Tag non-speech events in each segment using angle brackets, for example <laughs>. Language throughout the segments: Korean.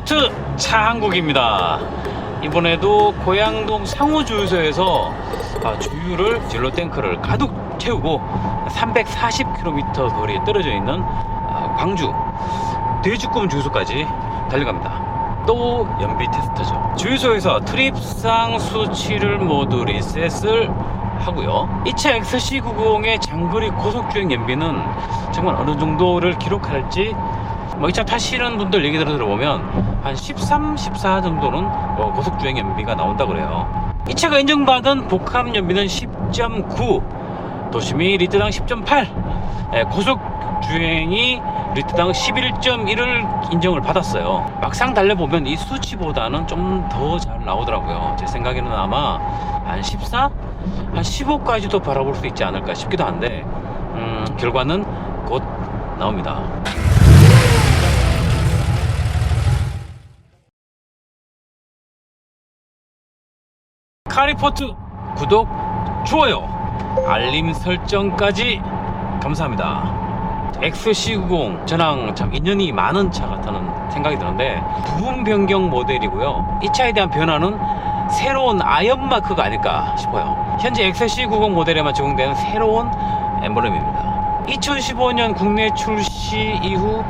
안녕하세요. 카리포트 차한국입니다. 이번에도 고양동 상호주유소에서 아, 주유를 진로 탱크를 가득 채우고 340km 거리에 떨어져 있는 아, 광주 돼지꿈 주유소까지 달려갑니다. 또 연비 테스트죠. 주유소에서 트립상 수치를 모두 리셋을 하고요. 이 차 XC90의 장거리 고속주행 연비는 정말 어느 정도를 기록할지 뭐이차 타시는 분들 얘기 들어보면 한 13, 14 정도는 뭐 고속주행 연비가 나온다 그래요. 이 차가 인정받은 복합 연비는 10.9, 도심이 리터당 10.8, 예, 고속주행이 리터당 11.1을 인정을 받았어요. 막상 달려보면 이 수치보다는 좀 더 잘 나오더라고요. 제 생각에는 아마 한 14, 한 15까지도 바라볼 수 있지 않을까 싶기도 한데 음, 결과는 곧 나옵니다. 카리포트 구독, 좋아요, 알림 설정까지 감사합니다. XC90 저랑 참 인연이 많은 차 같다는 생각이 드는데 부분 변경 모델이고요. 이 차에 대한 변화는 새로운 아이언마크가 아닐까 싶어요. 현재 XC90 모델에만 적용되는 새로운 엠블렘입니다. 2015년 국내 출시 이후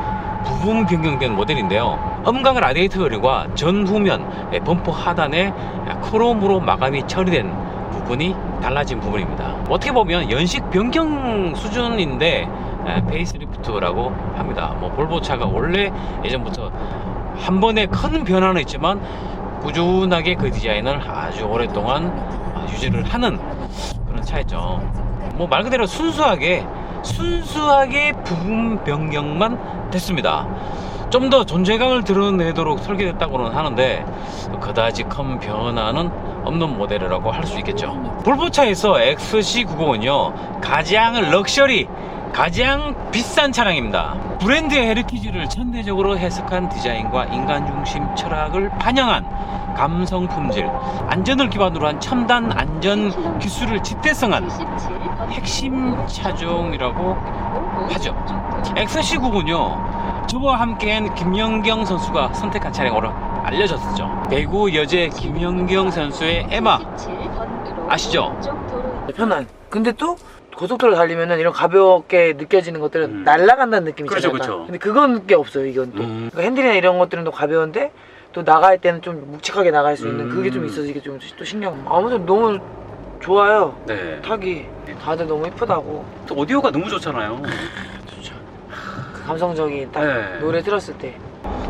부분 변경된 모델인데요. 음각 라디에이터 그릴과 전후면 범퍼 하단에 크롬으로 마감이 처리된 부분이 달라진 부분입니다. 어떻게 보면 연식 변경 수준인데 에, 페이스리프트라고 합니다. 뭐 볼보차가 원래 예전부터 한 번에 큰 변화는 있지만 꾸준하게 그 디자인을 아주 오랫동안 아, 유지를 하는 그런 차였죠. 뭐말 그대로 순수하게 순수하게 부분 변경만 됐습니다. 좀 더 존재감을 드러내도록 설계됐다고는 하는데 그다지 큰 변화는 없는 모델이라고 할 수 있겠죠. 볼보차에서 XC90은요 가장 럭셔리 가장 비싼 차량입니다. 브랜드의 헤리티지를 천대적으로 해석한 디자인과 인간 중심 철학을 반영한 감성 품질, 안전을 기반으로 한 첨단 안전 기술을 집대성한 핵심 차종이라고 하죠. XC9군요. 저와 함께한 김연경 선수가 선택한 차량으로 알려졌죠. 배구 여제 김연경 선수의 에마 아시죠? 편한. 근데 또 고속도로 달리면은 이런 가볍게 느껴지는 것들은 음. 날아간다는 느낌이 그렇죠, 있잖아요. 그렇죠. 근데 그건 게 없어요. 이건 또 음. 그러니까 핸들이나 이런 것들은 또 가벼운데 또 나갈 때는 좀 묵직하게 나갈 수 있는 음. 그게 좀 있어서 이게 좀 또 신경. 아무튼 너무 좋아요. 네. 타기. 다들 너무 이쁘다고. 또 오디오가 너무 좋잖아요. <laughs> 그 감성적인 딱 네. 노래 들었을 때.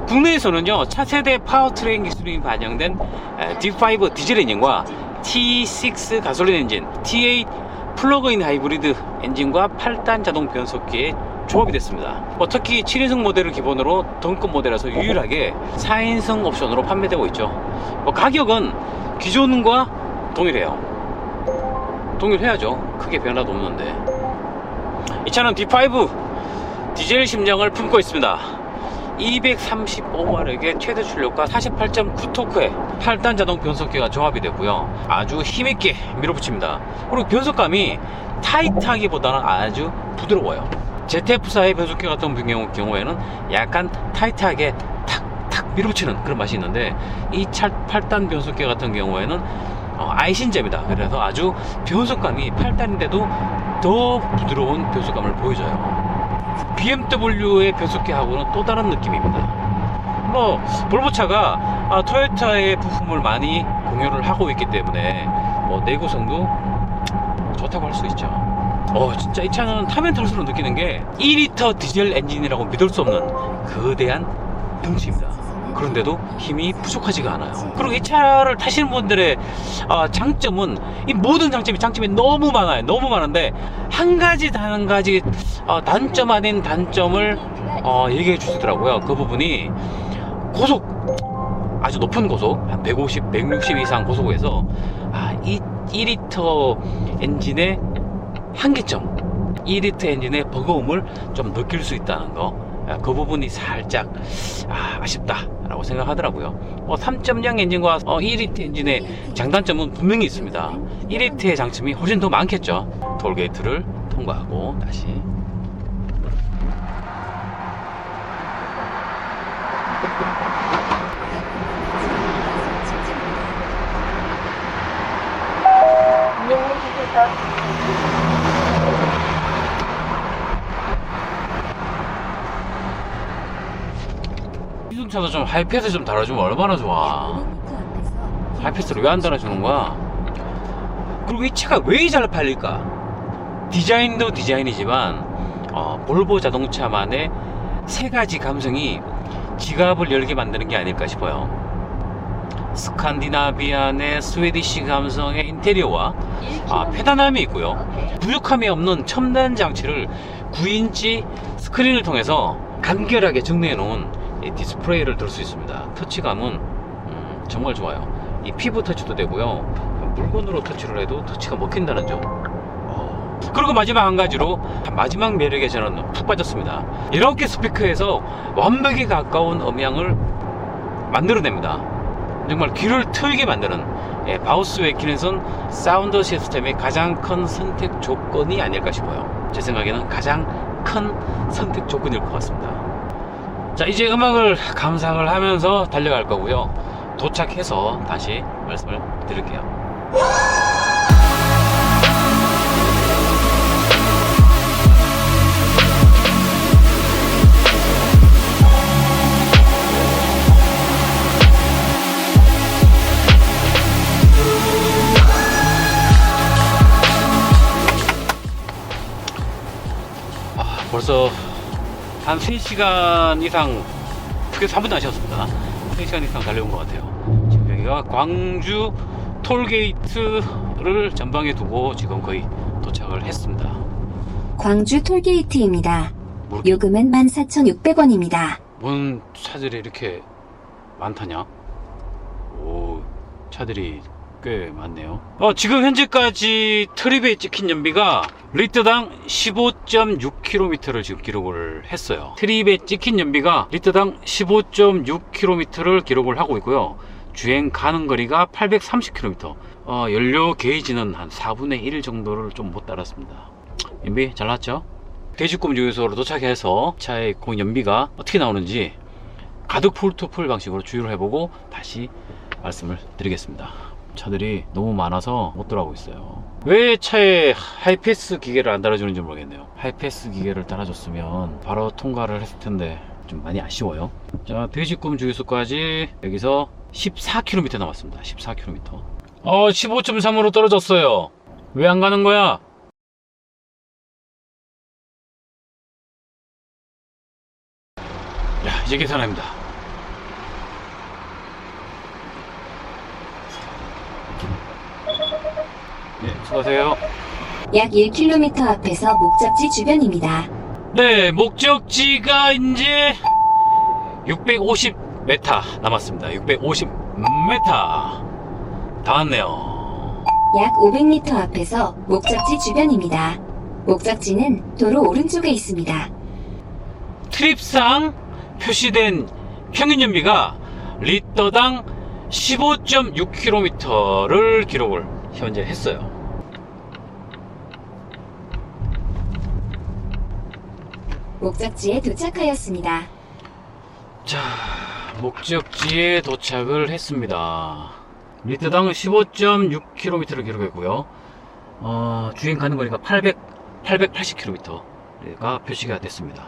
국내에서는요 차세대 파워트레인 기술이 반영된 에, D5 디젤 엔진과 T6 가솔린 엔진, T8 플러그인 하이브리드 엔진과 8단 자동 변속기의 조합이 됐습니다. 뭐 특히 7인승 모델을 기본으로 등급 모델에서 유일하게 4인승 옵션으로 판매되고 있죠. 뭐 가격은 기존과 동일해요. 동일해야죠. 크게 변화도 없는데. 이 차는 D5 디젤 심장을 품고 있습니다. 235마력의 최대 출력과 48.9토크의 8단 자동 변속기가 조합이 되고요. 아주 힘있게 밀어붙입니다. 그리고 변속감이 타이트하기보다는 아주 부드러워요. ZF4의 변속기 같은 경우- 경우에는 약간 타이트하게 탁탁 밀어붙이는 그런 맛이 있는데 이 8단 변속기 같은 경우에는 어, 아이신제입니다. 그래서 아주 변속감이 8단인데도 더 부드러운 변속감을 보여줘요. BMW의 변속기하고는 또 다른 느낌입니다. 뭐 볼보차가 아, 토요타의 부품을 많이 공유를 하고 있기 때문에 뭐 내구성도 좋다고 할 수 있죠. 어 진짜 이 차는 타면 탈수록 느끼는 게 2리터 디젤 엔진이라고 믿을 수 없는 거대한 덩치입니다. 그런데도 힘이 부족하지가 않아요. 그리고 이 차를 타시는 분들의 어, 장점은 이 모든 장점이 장점이 너무 많아요. 너무 많은데 한 가지 단한 가지 어, 단점 아닌 단점을 어, 얘기해 주시더라고요. 그 부분이 고속 아주 높은 고속 한 150, 160 이상 고속에서 아, 이 2리터 엔진의 한계점 2리터 엔진의 버거움을 좀 느낄 수 있다는 거. 아, 그 부분이 살짝 아, 아쉽다라고 생각하더라고요. 뭐3.0 엔진과 어, 2리터 엔진의 장단점은 분명히 있습니다. 1리터의 장점이 훨씬 더 많겠죠. 톨게이트를 통과하고 다시 이동차도 좀 하이패스 좀 달아주면 얼마나 좋아. 하이패스를 왜 안 달아주는 거야? 그리고 이 차가 왜 잘 팔릴까? 디자인도 디자인이지만 어, 볼보 자동차만의 세 가지 감성이 지갑을 열게 만드는 게 아닐까 싶어요. 스칸디나비안의 스웨디시 감성의 인테리어와 아, 페다남이 있고요. 부족함이 없는 첨단 장치를 9인치 스크린을 통해서 간결하게 정리해 놓은 이 디스플레이를 들 수 있습니다. 터치감은 음, 정말 좋아요. 이 피부 터치도 되고요. 물건으로 터치를 해도 터치가 먹힌다는 점. 어. 그리고 마지막 한 가지로 마지막 매력에 저는 푹 빠졌습니다. 이렇게 스피커에서 완벽에 가까운 음향을 만들어냅니다. 정말 귀를 트이게 만드는 예, 바우스의 기능선 사운드 시스템의 가장 큰 선택 조건이 아닐까 싶어요. 제 생각에는 가장 큰 선택 조건일 것 같습니다. 자, 이제 음악을 감상을 하면서 달려갈 거고요. 도착해서 다시 말씀을 드릴게요. 아, 벌써 한 3시간 이상, 크게 3분도 안 쉬었습니다. 3시간 이상 달려온 것 같아요. 지금 여기가 광주 톨게이트를 전방에 두고 지금 거의 도착을 했습니다. 광주 톨게이트입니다. 뭐, 요금은 14,600원입니다. 뭔 차들이 이렇게 많다냐? 오, 차들이 꽤 많네요. 어, 지금 현재까지 트립에 찍힌 연비가 리터당 15.6km를 지금 기록을 했어요. 트립에 찍힌 연비가 리터당 15.6km를 기록을 하고 있고요. 주행 가는 거리가 830km. 어, 연료 게이지는 한 4분의 1 정도를 좀 못 따랐습니다. 연비 잘 나왔죠? 대지권 주유소로 도착해서 차의 그 연비가 어떻게 나오는지 가득 풀 투 풀 방식으로 주유를 해보고 다시 말씀을 드리겠습니다. 차들이 너무 많아서 못 들어가고 있어요. 왜 차에 하이패스 기계를 안 달아주는지 모르겠네요. 하이패스 기계를 달아줬으면 바로 통과를 했을 텐데 좀 많이 아쉬워요. 자, 대지꿈 주유소까지 여기서 14km 남았습니다. 14km. 어, 15.3으로 떨어졌어요. 왜 안 가는 거야? 야, 이제 계산합니다. 네, 수고하세요. 약 1km 앞에서 목적지 주변입니다. 네, 목적지가 이제 650m 남았습니다. 650m. 다 왔네요. 약 500m 앞에서 목적지 주변입니다. 목적지는 도로 오른쪽에 있습니다. 트립상 표시된 평균 연비가 리터당 15.6km를 기록을 현재 했어요. 목적지에 도착하였습니다. 자, 목적지에 도착을 했습니다. 리터당 15.6km를 기록했고요. 어, 주행 가는 거리가 800, 880km가 표시가 됐습니다.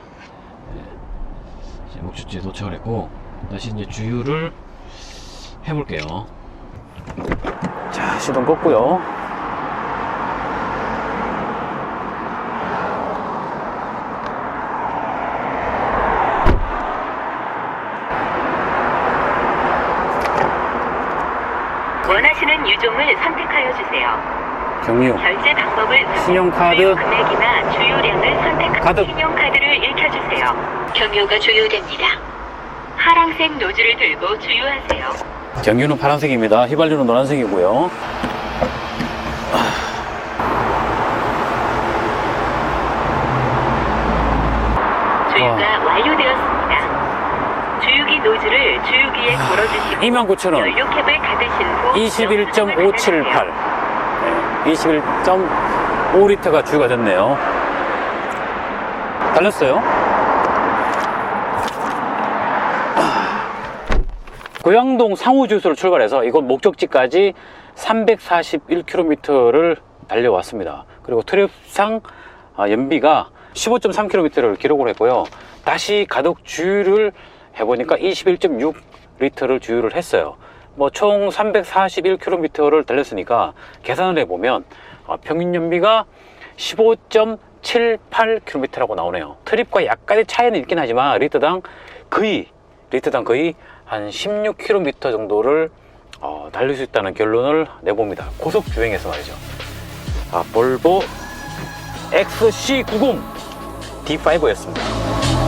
네. 목적지에 도착을 했고, 다시 이제 주유를 해볼게요. 자, 시동 껐고요. 원하시는 유종을 선택하여 주세요. 경유. 결제 방법을 신용카드. 금액이나 주유량을 선택. 카드. 신용카드를 읽혀주세요. 경유가 주유됩니다. 파랑색 노즐을 들고 주유하세요. 경유는 파란색입니다. 휘발유는 노란색이고요. 주유가 완료되었습니다. 노즐을 주유기에 걸어주시고 22,000원. 연료 캡을 닫으신 후 21.578. 네, 21.5리터가 주유가 됐네요. 달렸어요. 고양동 상호주유소를 출발해서 이곳 목적지까지 341km를 달려왔습니다. 그리고 트립상 아, 연비가 15.3km를 기록을 했고요. 다시 가덕 주유를 해보니까 21.6 리터를 주유를 했어요. 뭐 총 341km를 달렸으니까 계산을 해보면 어, 평균 연비가 15.78km라고 나오네요. 트립과 약간의 차이는 있긴 하지만 리터당 거의 리터당 거의 한 16km 정도를 어, 달릴 수 있다는 결론을 내봅니다. 고속 주행에서 말이죠. 아, 볼보 XC90 D5였습니다.